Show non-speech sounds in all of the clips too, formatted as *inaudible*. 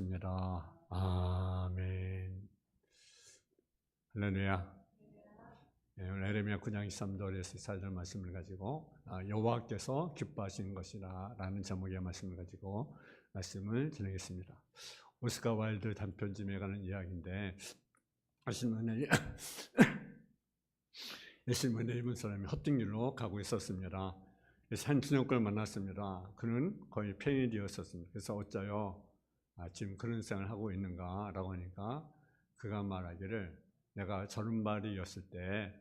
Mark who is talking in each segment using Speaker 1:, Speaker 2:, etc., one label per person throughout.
Speaker 1: 기도하겠습니다. 아멘. 할렐루야. 예, 오늘 에레미야 9장 23절에서 4절 말씀을 가지고 아, 여호와께서 기뻐하시는 것이라라는 제목의 말씀을 가지고 말씀을 전하겠습니다. 오스카 와일드 단편집에 관한 이야기인데 아시는 *coughs* 예수님을 입은 사람이 헛등길로 가고 있었습니다. 주년걸 만났습니다. 그는 거의 팽이 되었었습니다. 그래서 어쩌요? 아, 지금 그런 생각을 하고 있는가라고 하니까 그가 말하기를 내가 저른발이었을 때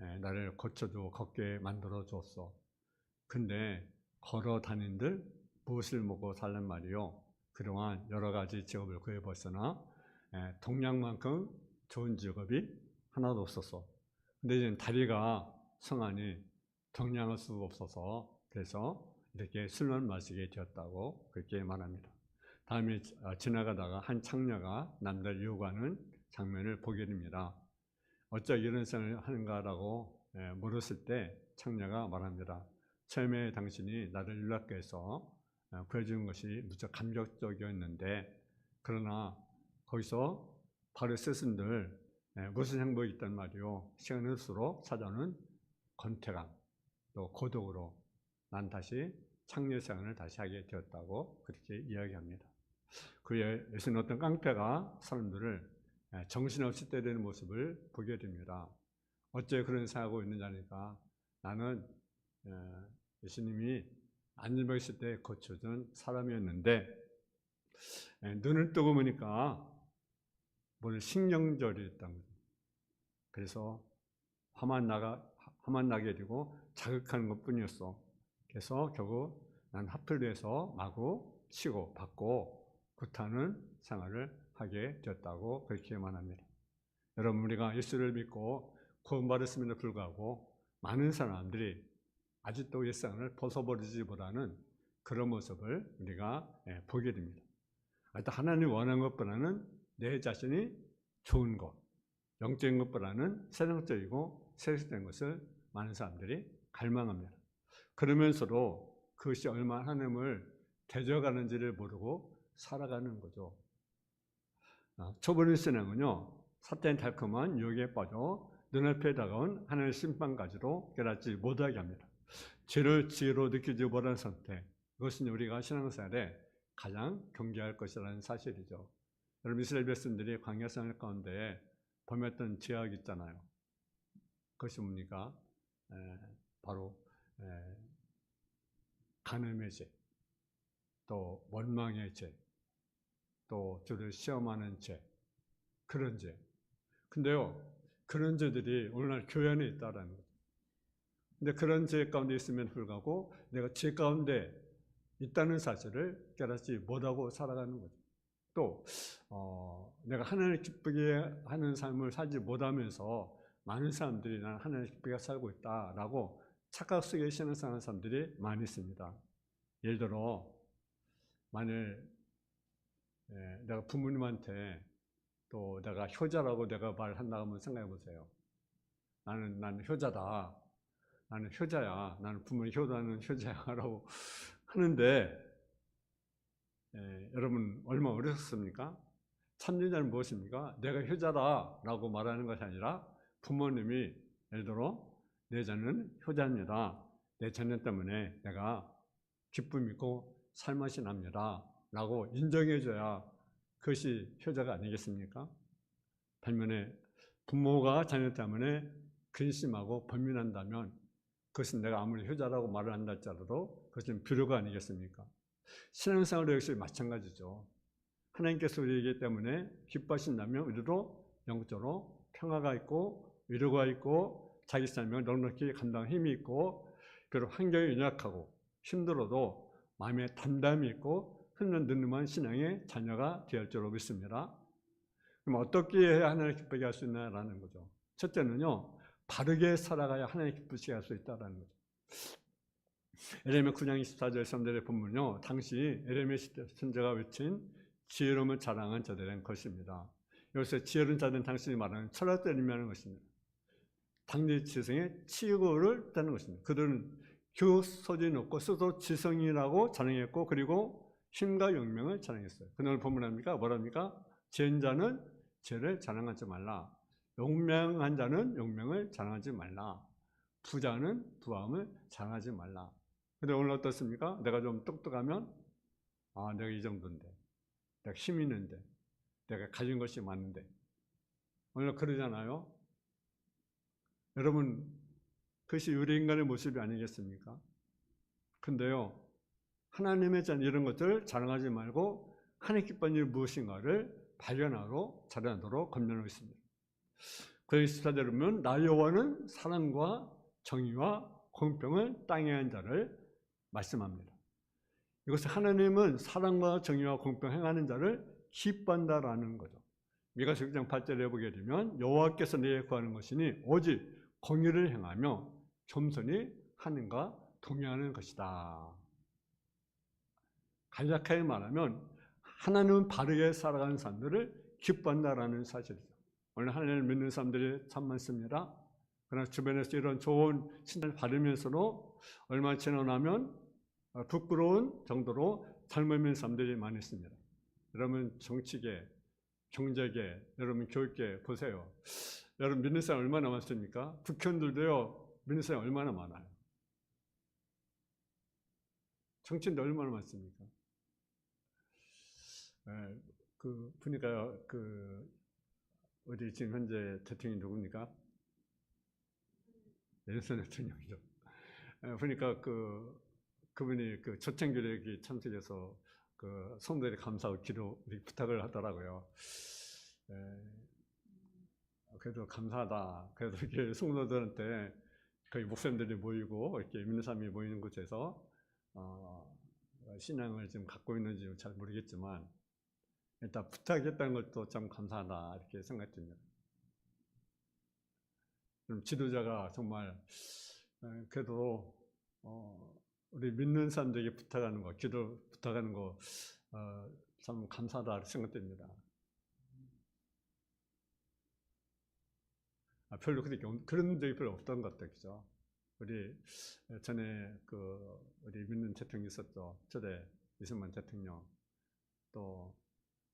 Speaker 1: 에, 나를 고쳐주고 걷게 만들어 줬어. 근데 걸어 다닌들 무엇을 먹고 살란 말이요. 그동안 여러 가지 직업을 구해봤으나 에, 동양만큼 좋은 직업이 하나도 없었어. 근데 이제 다리가 성하니 동양할 수가 없어서 그래서 이렇게 술만 마시게 되었다고 그렇게 말합니다. 다음에 어, 지나가다가 한 창녀가 남자를 유혹하는 장면을 보게 됩니다. 어쩌 이런 생각을 하는가라고 예, 물었을 때 창녀가 말합니다. 처음에 당신이 나를 연락해서 어, 구해주는 것이 무척 감격적이었는데 그러나 거기서 바로 스승들 예, 무슨 행복이 있단 말이오. 시간 흘수록 찾아오는 권태감 또 고독으로 난 다시 창녀 생활을 다시 하게 되었다고 그렇게 이야기합니다. 그에 예수는 어떤 깡패가 사람들을 예, 정신없이 때리는 모습을 보게 됩니다. 어째 그런 생각하고 있느냐니까 나는 예, 예수님이 안전병 있을 때 고쳐준 사람이었는데 예, 눈을 뜨고 보니까 오늘 신경절이었던 거죠. 그래서 화만 나가 화만 나게 되고 자극하는 것뿐이었어. 그래서 결국 난 하플에서 마구 치고 받고 구타는 생활을 하게 되었다고 그렇게 말합니다. 여러분 우리가 예수를 믿고 구원받았음에도 불구하고 많은 사람들이 아직도 일상을 벗어버리지보다는 그런 모습을 우리가 예, 보게 됩니다. 일단 하나님 원하는 것보다는 내 자신이 좋은 것, 영적인 것보다는 세상적이고 세속된 것을 많은 사람들이 갈망합니다. 그러면서도 그것이 얼마나 하나님을 대적하는지를 모르고 살아가는 거죠. 아, 초보의 신앙은요, 사탄 달콤한 유혹에 빠져 눈앞에 다가온 하나님의 심판까지도 깨닫지 못하게 합니다. 죄를 지혜로 느끼지 못하는 선택, 그것은 우리가 신앙생활에 가장 경계할 것이라는 사실이죠. 여러분 이스라엘 백성들이 광야 생활 가운데 범했던 죄악 있잖아요. 그것이 뭡니까? 에, 바로 에, 간음의 죄, 또 원망의 죄, 또 저를 시험하는 죄, 그런 죄. 근데요, 그런 죄들이 오늘날 교회 안에 있다라는 거죠. 근데 그런 죄 가운데 있으면 불구하고 내가 죄 가운데 있다는 사실을 깨닫지 못하고 살아가는 거죠. 또 어, 내가 하나님을 기쁘게 하는 삶을 살지 못하면서 많은 사람들이 나는 하나님을 기쁘게 살고 있다라고 착각 속에 신앙생활하는 사람들이 많이 있습니다. 예를 들어 만일 예, 내가 부모님한테 또 내가 효자라고 내가 말한다 하면 생각해 보세요. 나는 나는 효자다. 나는 효자야. 나는 부모님 효자는 효자야라고 *laughs* 하는데 예, 여러분 얼마 어렸습니까? 참여자는 무엇입니까? 내가 효자다라고 말하는 것이 아니라 부모님이 예를 들어 내 자는 효자입니다. 내 자녀 때문에 내가 기쁨 있고 살맛이 납니다. 라고 인정해줘야 그것이 효자가 아니겠습니까? 반면에 부모가 자녀 때문에 근심하고 번민한다면 그것은 내가 아무리 효자라고 말을 한다 할지라도 그것은 불효가 아니겠습니까? 신앙생활도 역시 마찬가지죠. 하나님께서 우리에게 때문에 기뻐하신다면 우리도 영적으로 평화가 있고 위로가 있고 자기 삶을 넉넉히 감당 힘이 있고 그리고 환경이 연약하고 힘들어도 마음에 담담이 있고 흔들는만 신앙의 자녀가 되을 줄로 믿습니다. 그럼 어떻게 해야 하나님 기쁘게 할 수 있나라는 거죠. 첫째는요, 바르게 살아가야 하나님 기쁘시게 할 수 있다라는 거죠. 에레미야 9장 24절 3절의 본문요. 당시 에레미야 선자가 외친 지혜로움을 자랑한 자들의 것입니다. 여기서 지혜로운 자들은 당신이 말하는 철학자를 의미하는 것입니다. 당대 지성의 치고를 따는 것입니다. 그들은 교소진이 없고 스스로 지성이라고 자랑했고 그리고 힘과 용명을 자랑했어요. 그날 본문 합니까? 뭐랍니까? 죄인 자는 죄를 자랑하지 말라. 용맹한 자는 용맹을 자랑하지 말라. 부자는 부함을 자랑하지 말라. 근데 오늘 어떻습니까? 내가 좀 똑똑하면 아, 내가 이 정도인데. 내가 힘 있는데. 내가 가진 것이 많은데. 오늘 그러잖아요. 여러분, 그것이 유리 인간의 모습이 아니겠습니까? 근데요, 하나님의 잔 이런 것들 자랑하지 말고 하나님 기쁜 일 무엇인가를 발견하러 자라도록 건면하고 있습니다. 그의 14절에 보면 나 여호와는 사랑과 정의와 공평을 땅에 한 자를 말씀합니다. 이것은 하나님은 사랑과 정의와 공평 행하는 자를 기뻐한다라는 거죠. 미가서 6장 8절에 보게 되면 여호와께서 내게 구하는 것이니 오직 공의를 행하며 겸손히 하는가 동의하는 것이다. 간략하게 말하면 하나님은 바르게 살아가는 사람들을 기뻐한다라는 사실이죠. 오늘 하나님을 믿는 사람들이 참 많습니다. 그러나 주변에서 이런 좋은 신을 받으면서도 얼마 지나면 부끄러운 정도로 젊은 사람들이 많이 있습니다. 여러분 정치계, 경제계, 여러분 교육계 보세요. 여러분 믿는 사람 얼마나 많습니까? 국회의원들도요 믿는 사람 얼마나 많아요. 정치인들 얼마나 많습니까? 예, 그 보니까 그 어디 지금 현재 대통령이 누굽니까? nelson 대통령이죠. 예, 보니까 그 그분이 그 초청교력이 참석해서 그 성도들이 감사하고 기도 부탁을 하더라고요. 예, 그래도 감사하다. 그래도 이렇게 성도들한테 거의 목사님들이 모이고 이렇게 믿는 사람이 모이는 곳에서 어, 신앙을 지금 갖고 있는지 잘 모르겠지만 일단 부탁했다는 것도 참 감사하다 이렇게 생각됩니다. 그럼 지도자가 정말 에, 그래도 어, 우리 믿는 사람들에게 부탁하는 거, 기도 부탁하는 거, 어, 참 감사하다 생각됩니다. 아, 별로 그렇게 그런 적이 별로 없던 것 같아요, 그죠? 우리 전에 그 우리 믿는 대통령 있었죠, 초대 이승만 대통령, 또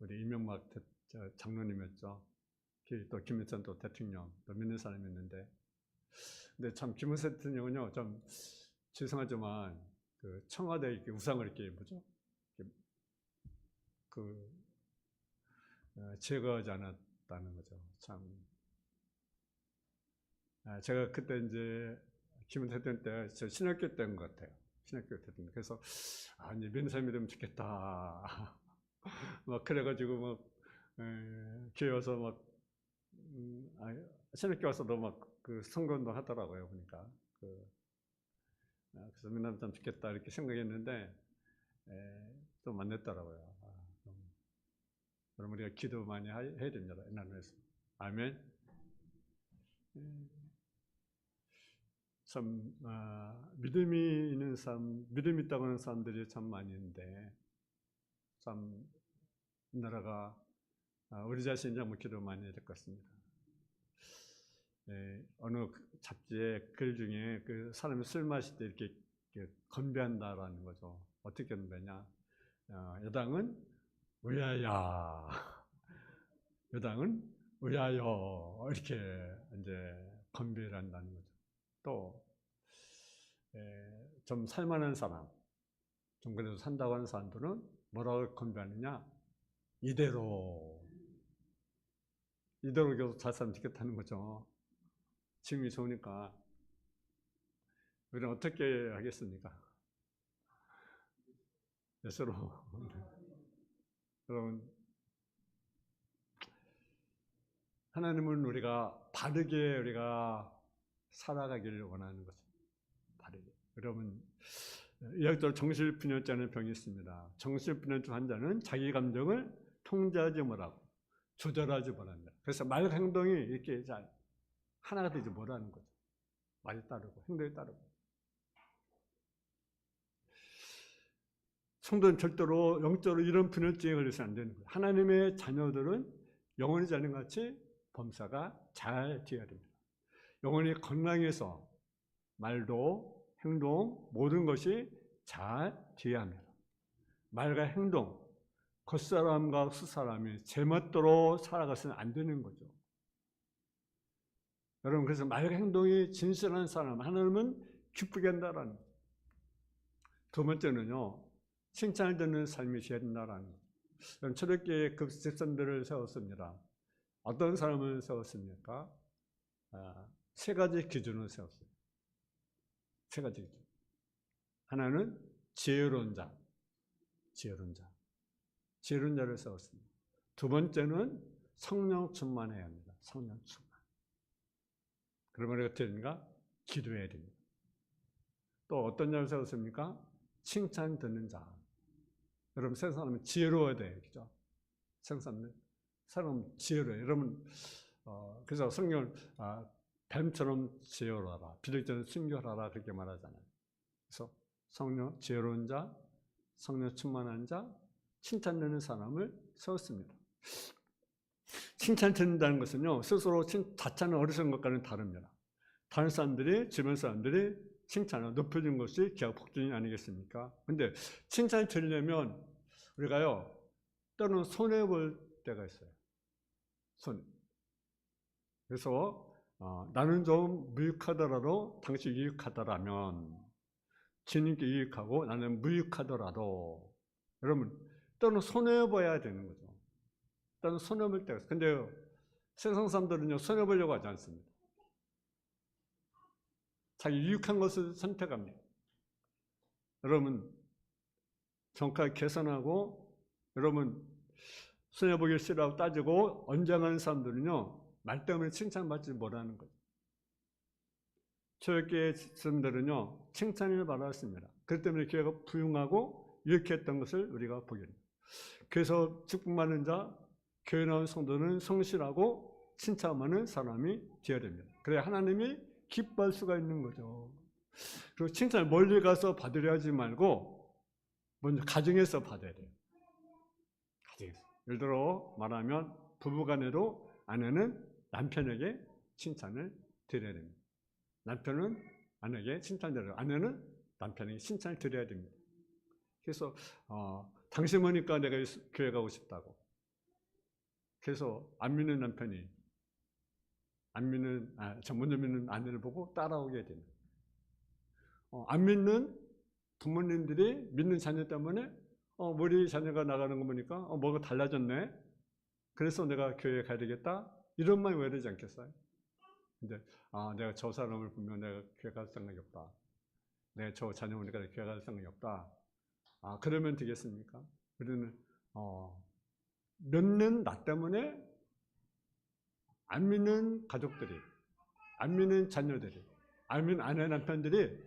Speaker 1: 우리 이명박 대, 장로님이었죠. 또 김일성 또 대통령, 또 믿는 사람이었는데, 근데 참 김일성 대통령은요, 좀 죄송하지만 그 청와대 이렇게 우상을 이렇게 뭐죠? 그 어, 제거하지 않았다는 거죠. 참 아, 제가 그때 이제 김은태 때저 신학교 때인 것 같아요. 신학교 때인 그래서 아 이제 면사님이 되면 좋겠다. *laughs* 막 그래가지고 막 에, 교회 와서 막 음, 아, 신학교 와서도 막 그 선거운동 하더라고요 보니까 그 아, 그래서 맨날 참 좋겠다 이렇게 생각했는데 에, 좀 만났더라고요. 아, 그럼 우리가 기도 많이 하, 해야 됩니다. 나누에서 아멘. 참 아, 믿음이 있는 사람, 믿음 있다고 하는 사람들이 참 있는데 참 나라가 아, 우리 자신이 한번 기도 많이 것 같습니다. 예, 어느 잡지의 글 중에 그 사람이 술 마실 때 이렇게, 이렇게 건배한다라는 거죠. 어떻게 건배냐? 어, 여당은 의야야, *laughs* 여당은 의하여 이렇게 이제 건배를 한다는 거죠. 또, 에, 좀 살만한 사람, 좀 그래도 산다고 하는 사람들은 뭐라고 건배하느냐? 이대로. 이대로 계속 잘 살면 좋겠다는 거죠. 지금이 좋으니까. 우리는 어떻게 하겠습니까? 예수로. *laughs* 여러분, 하나님은 우리가 바르게 우리가 살아가기를 원하는 것입니다. 바르게. 여러분, 의학적으로 정신분열자는 병이 있습니다. 정신분열증 환자는 자기 감정을 통제하지 못하고 조절하지 못한다. 그래서 말 행동이 이렇게 잘 하나가 되지 못하는 거죠. 말이 따르고 행동이 따르고. 성도는 절대로 영적으로 이런 분열증에 걸려서 안 되는 거예요. 하나님의 자녀들은 영원히 자는 같이 범사가 잘 되어야 됩니다. 영혼이 건강해서 말도 행동 모든 것이 잘 되어야 합니다. 말과 행동, 겉사람과 수사람이 제멋대로 살아가서는 안 되는 거죠. 여러분 그래서 말과 행동이 진실한 사람 하나님은 기쁘게 한다라는. 두 번째는요 칭찬을 듣는 삶이 된다라는. 여러분 초대교회 그 직선들을 세웠습니다. 어떤 사람을 세웠습니까? 아, 세 가지 기준을 세웠어요. 세 가지 기준. 하나는 지혜로운 자, 지혜로운 자, 지혜로운 자를 세웠습니다. 두 번째는 성령 충만해야 합니다. 성령 충만. 그러면 어떻게 됩니까? 기도해야 됩니다. 또 어떤 자를 세웠습니까? 칭찬 듣는 자. 여러분 사람은 지혜로워야 돼요. 그죠? 사람은 사람 지혜로워요. 여러분 어, 그래서 성경을 아, 뱀처럼 지혜로워라. 비둘기처럼 순결하라 그렇게 말하잖아요. 그래서 성령 지혜로운 자, 성령 충만한 자, 칭찬 듣는 사람을 세웠습니다. 칭찬 듣는다는 것은요, 스스로 칭, 자찬을 어리석은 것과는 다릅니다. 다른 사람들이, 주변 사람들이 칭찬을 높여준 것이 기하 복준이 아니겠습니까? 근데 칭찬을 들으려면 우리가요, 때로는 손해볼 때가 있어요. 손. 그래서, 어, 나는 좀 무익하더라도 당신 유익하더라면, 주님께 유익하고 나는 무익하더라도, 여러분, 때로는 손해봐야 되는 거죠. 때로는 손해볼 때가 있어요. 근데 세상 사람들은요, 손해보려고 하지 않습니다. 자기 유익한 것을 선택합니다. 여러분, 정확하게 계산하고, 여러분, 손해보기 싫어하고 따지고, 언쟁하는 사람들은요, 말 때문에 칭찬받지 못하는 거죠. 초역교회 사람들은요, 칭찬을 받았습니다. 그 때문에 교회가 부흥하고 유익했던 것을 우리가 보게 됩니다. 그래서 축복받는 자, 교회 나온 성도는 성실하고 칭찬하는 사람이 되어야 됩니다. 그래야 하나님이 기뻐할 수가 있는 거죠. 그리고 칭찬을 멀리 가서 받으려 하지 말고 먼저 가정에서 받아야 돼요. 가정에서. 예를 들어 말하면 부부간에도 아내는 남편에게 칭찬을 드려야 됩니다. 남편은 아내에게 칭찬을 드려요. 아내는 남편에게 칭찬을 드려야 됩니다. 그래서 어, 당신 보니까 내가 교회 가고 싶다고. 그래서 안 믿는 남편이 안 믿는 아, 먼저 믿는 아내를 보고 따라오게 되는. 어, 안 믿는 부모님들이 믿는 자녀 때문에 어, 우리 자녀가 나가는 거 보니까 어, 뭐가 달라졌네. 그래서 내가 교회에 가야 되겠다. 이런 말이 왜 되지 않겠어요? 근데 아 내가 저 사람을 보면 내가 교회 갈 생각이 없다. 내가 저 자녀 보니까 교회 갈 생각이 없다. 아 그러면 되겠습니까? 우리는 어, 믿는 나 때문에 안 믿는 가족들이, 안 믿는 자녀들이, 안 믿는 아내 남편들이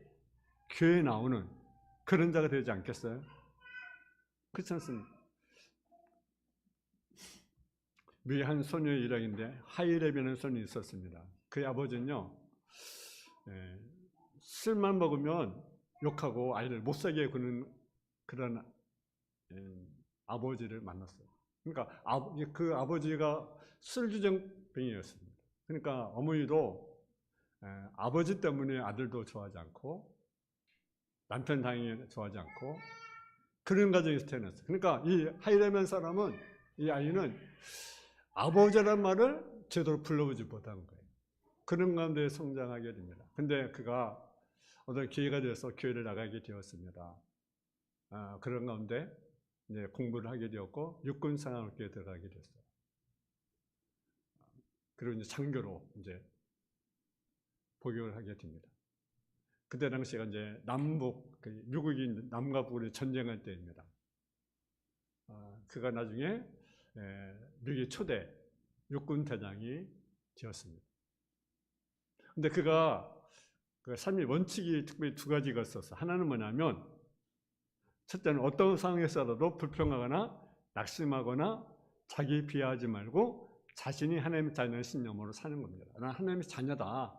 Speaker 1: 교회에 나오는 그런 자가 되지 않겠어요? 그렇지 않습니까? 미 한 소녀의 일학인데 하이랩이라는 소년이 있었습니다. 그의 아버지는요, 예, 술만 먹으면 욕하고 아이를 못 살게 구는 그런 예, 아버지를 만났어요. 그러니까 아, 그 아버지가 술주정뱅이였습니다. 그러니까 어머니도 예, 아버지 때문에 아들도 좋아하지 않고 남편 당연히 좋아하지 않고 그런 가정에서 태어났어요. 그러니까 이 하이레면 사람은 이 아이는 아버지란 말을 제대로 불러보지 못한 거예요. 그런 가운데 성장하게 됩니다. 근데 그가 어떤 기회가 되어서 교회를 나가게 되었습니다. 아, 그런 가운데 이제 공부를 하게 되었고 육군 상학교에 들어가게 됐어요. 그리고 이제 장교로 이제 복역을 하게 됩니다. 그때 당시가 이제 남북 그 미국이 남과 북으로 전쟁할 때입니다. 아, 그가 나중에 에, 미국의 초대 육군 대장이 되었습니다. 근데 그가 그 삶의 원칙이 특별히 두 가지가 있었어. 하나는 뭐냐면 첫째는 어떤 상황에서라도 불평하거나 낙심하거나 자기 비하하지 말고 자신이 하나님의 자녀의 신념으로 사는 겁니다. 나는 하나님의 자녀다.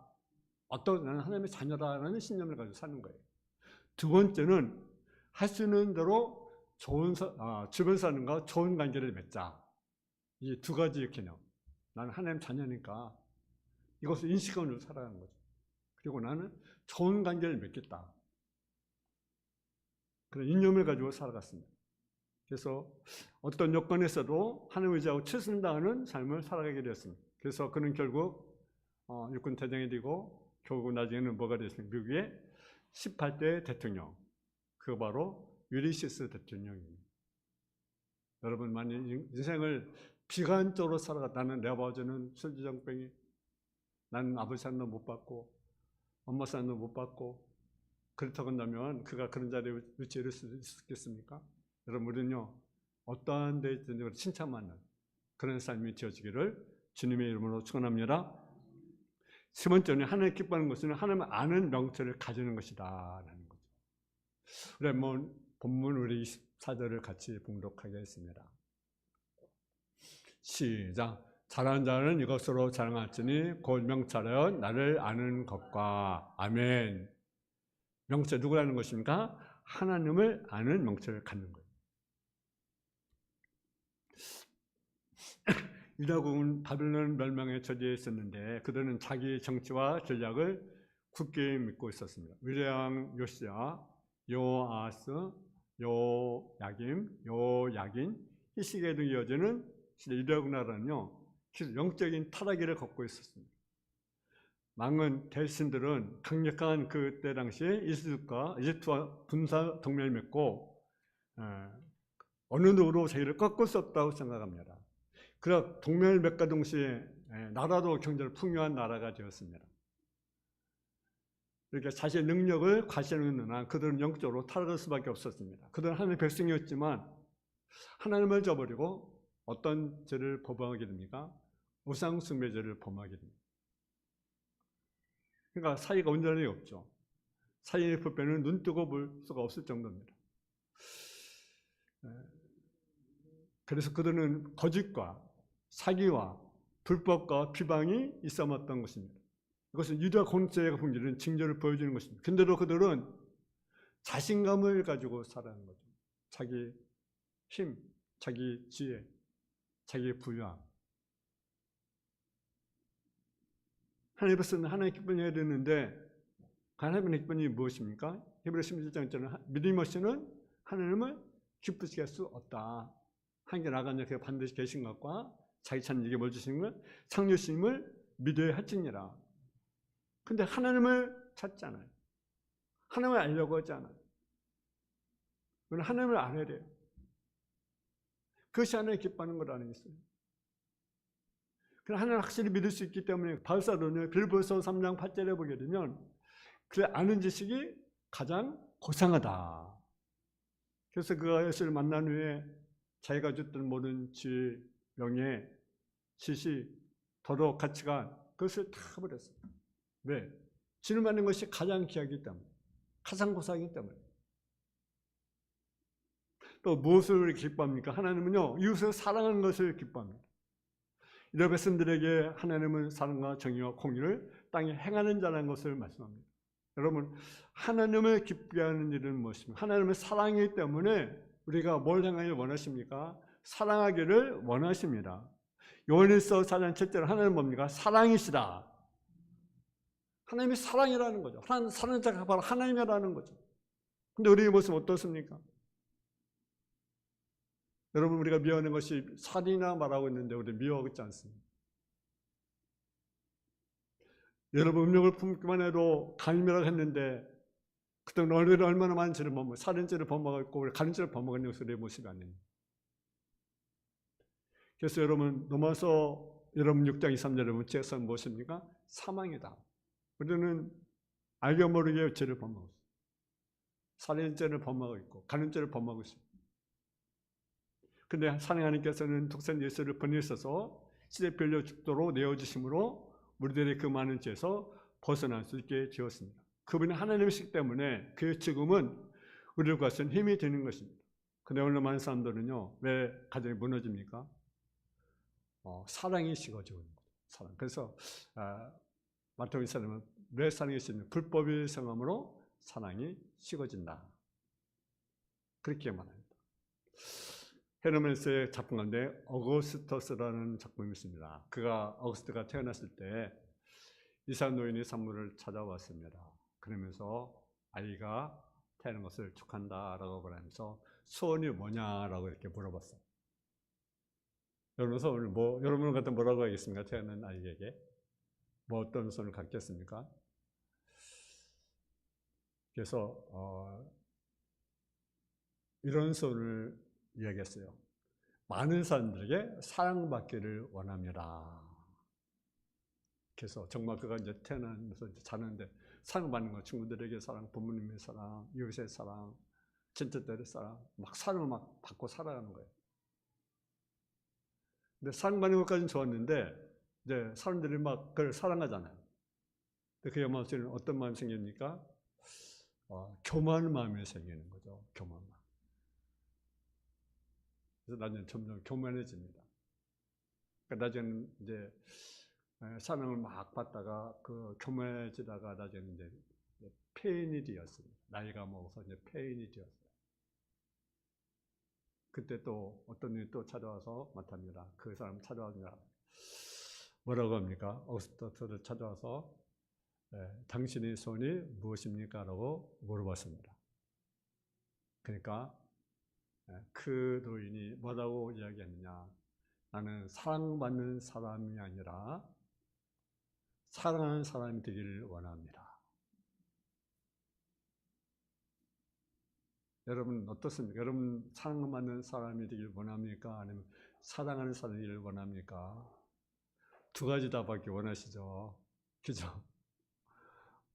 Speaker 1: 어떤 나는 하나님의 자녀다라는 신념을 가지고 사는 거예요. 두 번째는 할 수 있는 대로 좋은 사, 아, 주변 사람과 좋은 관계를 맺자. 이 두 가지 개념. 나는 하나님 자녀니까 이것을 인식하고 살아가는 거죠. 그리고 나는 좋은 관계를 맺겠다. 그런 이념을 가지고 살아갔습니다. 그래서 어떤 여건에서도 하나님 의지하고 최선을 다하는 삶을 살아가게 되었습니다. 그래서 그는 결국 어, 육군 대장이 되고 결국 나중에는 뭐가 됐습니까? 미국의 18대 대통령. 그 바로 유리시스 대통령입니다. 여러분 만약 인생을 비관적으로 살아갔다는 내 아버지는 술주정병이 나는 아버지 산도 못 받고 엄마 산도 못 받고 그렇다고 한다면 그가 그런 자리에 위치할 수 있겠습니까? 여러분 우리는요 어떠한 데 있든지 칭찬받는 그런 삶이 되어지기를 주님의 이름으로 축원합니다. 세 번째는 하나님 기뻐하는 것은 하나님을 아는 명철을 가지는 것이다라는 거죠. 우리 한번 본문 우리 24절을 같이 봉독하겠습니다. 시작. 잘한 자는 이것으로 자랑할지니 곧 명철하여 나를 아는 것과 아멘. 명철 누구라는 것입니까? 하나님을 아는 명철을 갖는 거예요. *laughs* 유다국은 바빌론 멸망에 처지해 있었는데 그들은 자기 정치와 전략을 굳게 믿고 있었습니다. 위대왕 요시야, 요아스, 요야김, 요야긴, 히시게 등 이어지는 유다국 나라는요 영적인 타락기를 걷고 있었습니다. 망은 대신들은 강력한 그때 당시에 이스라엘과 이집트와 군사 동맹을 맺고 어느 누구로 자기를 꺾을 수 없다고 생각합니다. 그러 동맹을 맺과 동시에 나라도 경제를 풍요한 나라가 되었습니다. 이렇게 자신의 능력을 과시하는 한 그들은 영적으로 타락할 수밖에 없었습니다. 그들은 하나님의 백성이었지만 하나님을 저버리고 어떤 죄를 범하게 됩니까? 우상 숭배죄를 범하게 됩니다. 그러니까 사이가 온전히 없죠. 사이의 부패는 눈 뜨고 볼 수가 없을 정도입니다. 그래서 그들은 거짓과 사기와 불법과 비방이 있어왔던 것입니다. 이것은 유다 공동체가 풍기는 징조를 보여주는 것입니다. 근데도 그들은 자신감을 가지고 살아가는 거죠. 자기 힘, 자기 지혜, 자기 부유함. 하나님 앞에서는 하나님 기쁨을 해야 되는데 하나님의 기쁨이 무엇입니까? 히브리 16장처럼 믿음 없이는 하나님을 기쁘시게 할 수 없다. 한게 나가는 그 반드시 계신 것과 자기 찾는 이게 뭘 주시는 걸? 창조심을 믿어야 할지니라. 근데 하나님을 찾잖아요. 하나님을 알려고 하잖아요. 하나님을 알아야 돼요. 그것이 하나님 기뻐하는 것 아니겠어요? 그럼 하나님 확실히 믿을 수 있기 때문에 바울사도는 빌보서 3장 8절에 보게 되면 그 아는 지식이 가장 고상하다. 그래서 그가 예수를 만난 후에 자기가 줬던 모든 지, 명예, 지시, 도덕, 가치관 그것을 다 버렸어요. 왜? 지를 받는 것이 가장 귀하기 때문에 가장 고상이기 때문에 또 무엇을 기뻐합니까? 하나님은요 이웃을 사랑하는 것을 기뻐합니다. 이런 백성들에게 하나님은 사랑과 정의와 공의를 땅에 행하는 자라는 것을 말씀합니다. 여러분 하나님을 기쁘게 하는 일은 무엇입니까? 하나님을 사랑하기 때문에 우리가 뭘 향하기 원하십니까? 사랑하기를 원하십니다. 요한일서 4장 7절 하나님 뭡니까? 사랑이시다. 하나님이 사랑이라는 거죠. 하나님 사는 자가 바로 하나님이라는 거죠. 근데 우리의 모습 어떻습니까? 여러분 우리가 미워하는 것이 살이나 말하고 있는데 우리 미워하고 있지 않습니다. 여러분 음력을 품기만 해도 간임이라고 했는데 그때 너희들 얼마나 많은 죄를 범하고 살인죄를 범하고 우리 간임죄를 범하는 것이 내 모습이 아닙니다. 그래서 여러분 넘어서 여러분 6장 2, 3절 여러분 죄성 무엇입니까? 사망이다. 우리는 알게 모르게 죄를 범하고 있어요. 살인죄를 범하고 있고 간음죄를 범하고 있습니다. 근데 하나님께서는 독생 예수를 보내셔서 시대별로 죽도록 내어주심으로 우리들의 그 많은 죄에서 벗어날 수 있게 되었습니다. 그분이 하나님이시기 때문에 그 죽음은 우리를 것은 힘이 되는 것입니다. 근데 오늘 많은 사람들은요, 왜 가정이 무너집니까? 어, 사랑이 식어지고 있는 거죠. 사랑. 그래서 아, 마태복음 사람은 왜 사랑이 식는 불법의 성함으로 사랑이 식어진다. 그렇게 말합니다. 헤르멘스의 작품 가운데 어거스터스라는 작품이 있습니다. 그가 어거스트가 태어났을 때 이사 노인이 산물을 찾아왔습니다. 그러면서 아이가 태어난 것을 축한다라고 말하면서 소원이 뭐냐라고 이렇게 물어봤어요. 여러분 소원을 뭐 여러분 같은 뭐라고 하겠습니까? 태어난 아이에게 뭐 어떤 소원을 갖겠습니까? 그래서 어, 이런 소원을 이야기했어요. 많은 사람들에게 사랑받기를 원합니다. 그래서 정말 그가 이제 태어나면서 이제 자는데 사랑받는 거 친구들에게 사랑, 부모님의 사랑, 이웃의 사랑, 친척들의 사랑, 막 사랑을 막 받고 살아가는 거예요. 근데 사랑받는 것까지는 좋았는데 이제 사람들이 막 그걸 사랑하잖아요. 근데 그의 마음속에는 어떤 마음이 생깁니까? 어, 교만한 마음이 생기는 거죠. 교만 마음. 그래서 나중에 점점 교만해집니다. 그러니까 나중에는 이제 에, 사랑을 막 받다가 그 교만해지다가 나중에는 이제 폐인이 되었습니다. 나이가 먹어서 이제 폐인이 되었어요. 그때 또 어떤 일이 또 찾아와서 맡합니다. 그 사람 찾아와서 뭐라고 합니까? 옥스퍼트를 찾아와서 예, 당신의 손이 무엇입니까? 라고 물어봤습니다. 그러니까 예, 그 노인이 뭐라고 이야기했느냐? 나는 사랑받는 사람이 아니라 사랑하는 사람이 되기를 원합니다. 여러분 어떻습니까? 여러분 사랑받는 사람이 되기를 원합니까? 아니면 사랑하는 사람이 되기를 원합니까? 두 가지 다 받기 원하시죠? 그죠?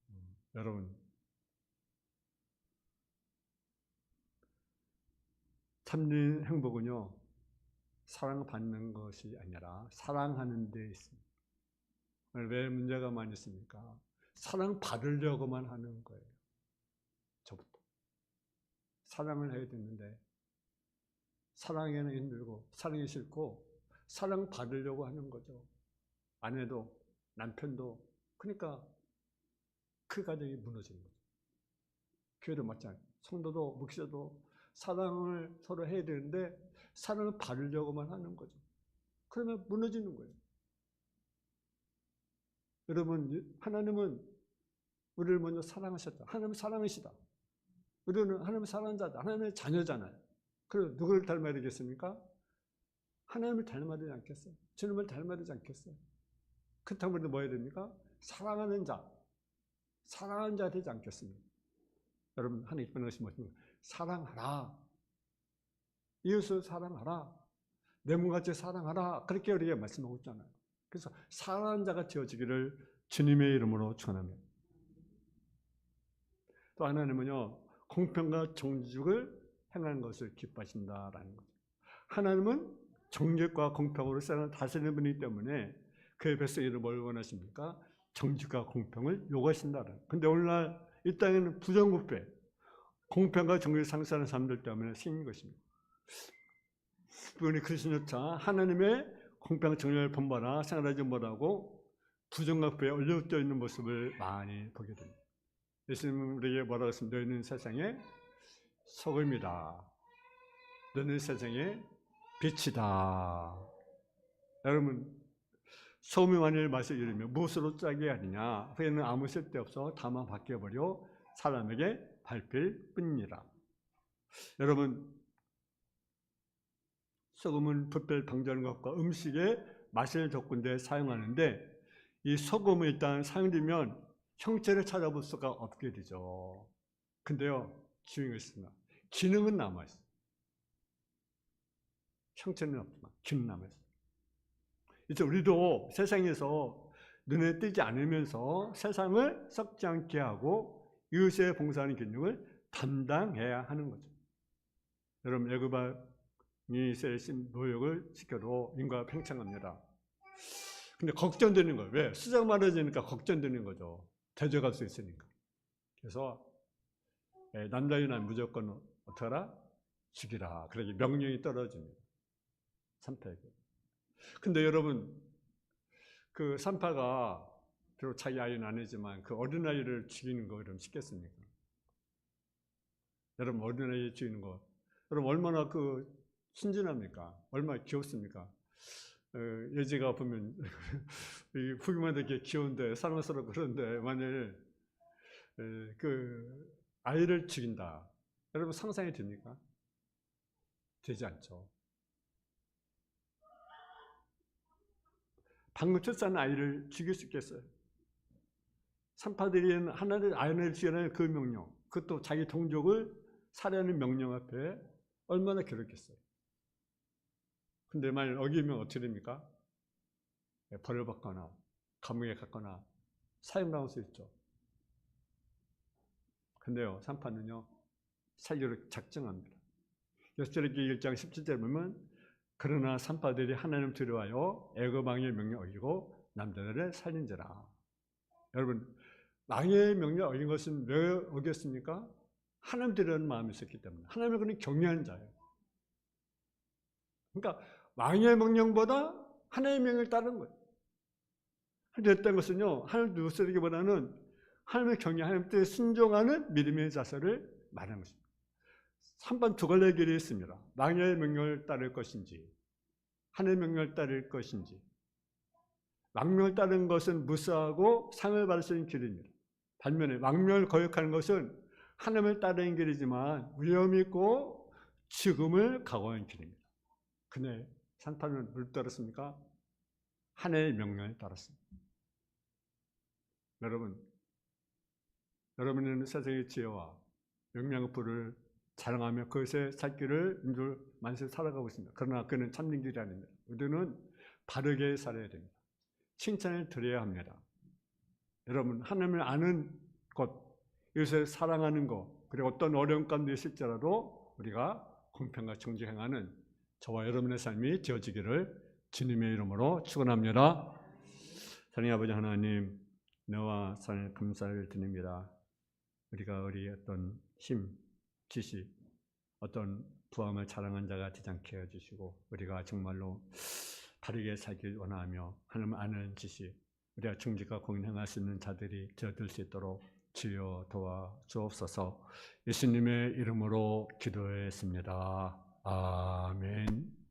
Speaker 1: 음, 여러분 참된 행복은요 사랑받는 것이 아니라 사랑하는 데 있습니다. 왜 문제가 많이 있습니까? 사랑받으려고만 하는 거예요. 저부터. 사랑을 해야 되는데, 사랑에는 힘들고, 사랑이 싫고, 사랑받으려고 하는 거죠. 아내도, 남편도. 그러니까 그 가정이 무너지는 거죠. 교회도 마찬가지. 성도도, 목사도 사랑을 서로 해야 되는데, 사랑을 받으려고만 하는 거죠. 그러면 무너지는 거예요. 여러분, 하나님은 우리를 먼저 사랑하셨다. 하나님은 사랑이시다. 우리는 하나님을 사랑하는 자다. 하나님의 자녀잖아요. 그럼 누구를 닮아야 되겠습니까? 하나님을 닮아야 되지 않겠어요? 주님을 닮아야 되지 않겠어요? 그렇다면 우리는 뭐 해야 됩니까? 사랑하는 자. 사랑하는 자 되지 않겠습니까? 여러분, 하나님 변호시 뭐십니까? 사랑하라. 이웃을 사랑하라. 내 몸같이 사랑하라. 그렇게 우리에게 말씀하고 있잖아요. 그래서 사랑하는 자가 되어지기를 주님의 이름으로 축원합니다. 또 하나님은요 공평과 정직을 행하는 것을 기뻐하신다라는 거죠. 하나님은 정직과 공평으로 세상을 다스리는 분이기 때문에 그의 백성들을 뭘 원하십니까? 정직과 공평을 요구하신다는. 근데 오늘날 이 땅에는 부정부패, 공평과 정직을 상실하는 사람들 때문에 생긴 것입니다. 그분이 그리스도자 하나님의 공평 정의를 본받아 생활하지 못하고 부정각부에 얼려져 있는 모습을 많이 보게 됩니다. 예수님은 우리에게 뭐라고 했습니까? 너희는 세상의 소금이다. 너는 세상의 빛이다. 여러분, 소금이 만일 맛을 잃으면 무엇으로 짜게 하느냐? 후에는 아무 쓸데없어 다만 바뀌어버려 사람에게 밟힐 뿐이라. 여러분, 소금은 방지하는 것과 음식에 맛을 돋군 데 사용하는데 이 소금은 일단 사용되면 형체를 찾아볼 수가 없게 되죠. 근데요, 기능이 있습니다. 기능은 남아 있어요. 형체는 없지만 기능 남아 있어요. 이제 우리도 세상에서 눈에 띄지 않으면서 세상을 썩지 않게 하고 이웃에 봉사하는 기능을 담당해야 하는 거죠. 여러분, 애굽아 이스라엘 노역을 지켜도 인과가 팽창합니다. 근데 걱정되는 거예요. 왜? 수작 많아지니까 걱정되는 거죠. 대적할 수 있으니까. 그래서 남자이나 무조건 어떡하라? 죽이라. 그러게 명령이 떨어집니다. 산파에게. 근데 여러분, 그 산파가 비록 자기 아이는 아니지만 그 어린아이를 죽이는 거 그럼 쉽겠습니까? 여러분, 어린아이 죽이는 거. 여러분, 얼마나 그 순진합니까? 얼마나 귀엽습니까? 어, 예지가 보면 *laughs* 보기만 되게 귀여운데 사랑스럽고 그런데 만일 에, 그 아이를 죽인다. 여러분 상상이 됩니까? 되지 않죠. 방금 출산한 아이를 죽일 수 있겠어요? 산파들이 하나를 아연을 지어낸 그 명령, 그것도 자기 동족을 살해하는 명령 앞에 얼마나 괴롭겠어요. 근데 만약 어기면 어떻게 됩니까? 네, 벌을 받거나 감옥에 갔거나 사형당할 수 있죠. 근데요, 산파는요, 살기로 작정합니다. 여스레기 1장 17절 보면 그러나 산파들이 하나님 두려워하여 애굽 왕의 명령 어기고 남자들을 살린지라. 여러분 왕의 명령 어긴 것은 왜 어겼습니까? 하나님 두려는 마음이 있었기 때문에 하나님을 그는 경외한 자예요. 그러니까 왕의 명령보다 하나님의 명령을 따르는 거예요. 됐다는 것은요, 하나님 누스리기보다는 하나님의 경외, 하나님 뜻에 순종하는 믿음의 자세를 말하는 것입니다. 3번 두 갈래 길이 있습니다. 왕의 명령을 따를 것인지, 하나님의 명령을 따를 것인지. 왕명을 따르는 것은 무사하고 상을 받을 수 있는 길입니다. 반면에 왕명을 거역하는 것은 하나님을 따르는 길이지만 위험 있고 죽음을 각오하는 길입니다. 근데 산타는 뭘 따랐습니까? 하나님의 명령을 따랐습니다. 여러분, 여러분은 세상의 지혜와 명령의 불을 자랑하며 그것에 살 길을 인줄 만세 살아가고 있습니다. 그러나 그는 참는 길이 아닙니다. 우리는 바르게 살아야 됩니다. 칭찬을 드려야 합니다. 여러분, 하나님을 아는 것, 이것을 사랑하는 것, 그리고 어떤 어려운 가운데 있을지라도 우리가 공평과 정직 행하는 저와 여러분의 삶이 되어지기를 주님의 이름으로 축원합니다. 사랑의 아버지 하나님, 너와 사랑 감사를 드립니다. 우리가 우리 어떤 힘, 지식, 어떤 부함을 자랑한 자가 되지 않게 해주시고 우리가 정말로 바르게 살길 원하며 하나님 아는 지식, 우리가 정직과 공인 행할 수 있는 자들이 되어들 수 있도록 주여 도와 주옵소서 예수님의 이름으로 기도했습니다. 아멘.